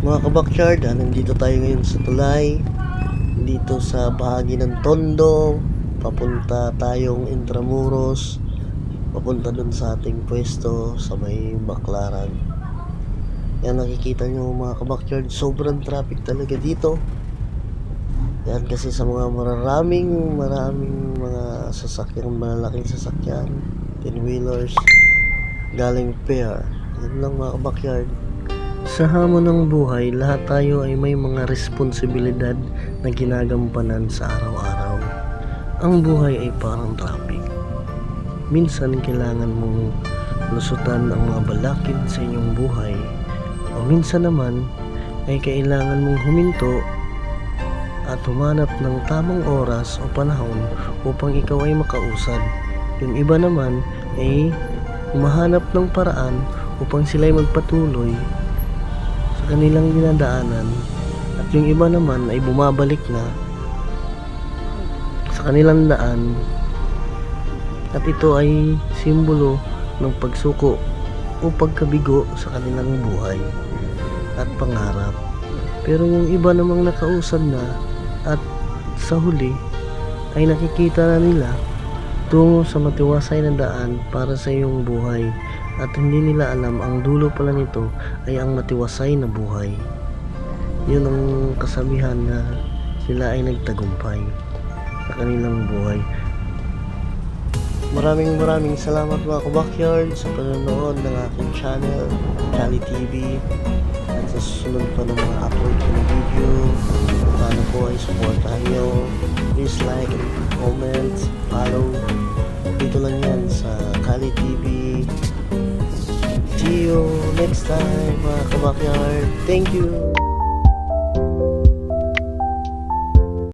Mga kabakyard, ah, nandito tayo ngayon sa tulay. Dito sa bahagi ng Tondo. Papunta tayong Intramuros. Papunta dun sa ating pwesto sa may Baklaran. Yan nakikita nyo mga kabakyard, sobrang traffic talaga dito. Yan kasi sa mga mararaming, maraming mga sasakyan, malalaking sasakyan, 10-wheelers, galing pair. Yan lang mga kabakyard. Sa hamon ng buhay, lahat tayo ay may mga responsibilidad na ginagampanan sa araw-araw. Ang buhay ay parang traffic. Minsan kailangan mong lusutan ang mga balakid sa inyong buhay o minsan naman ay kailangan mong huminto at humanap ng tamang oras o panahon upang ikaw ay makausad. Yung iba naman ay humahanap ng paraan upang sila ay magpatuloy kanilang dinadaanan at yung iba naman ay bumabalik na sa kanilang daan at ito ay simbolo ng pagsuko o pagkabigo sa kanilang buhay at pangarap. Pero yung iba namang nakausad na at sa huli ay nakikita na nila tungo sa matiwasay na daan para sa iyong buhay at hindi nila alam ang dulo pala nito ay ang matiwasay na buhay. Yun ang kasabihan na sila ay nagtagumpay sa kanilang buhay. Maraming maraming salamat mga kabakyard sa panonood ng aking channel, Cali TV. At sa susunod pa ng mga upload na video, sana po ay supportahan nyo. Please like and comment, follow. Dito lang yan sa Cali TV. See you next time mga kabakyard. Thank you!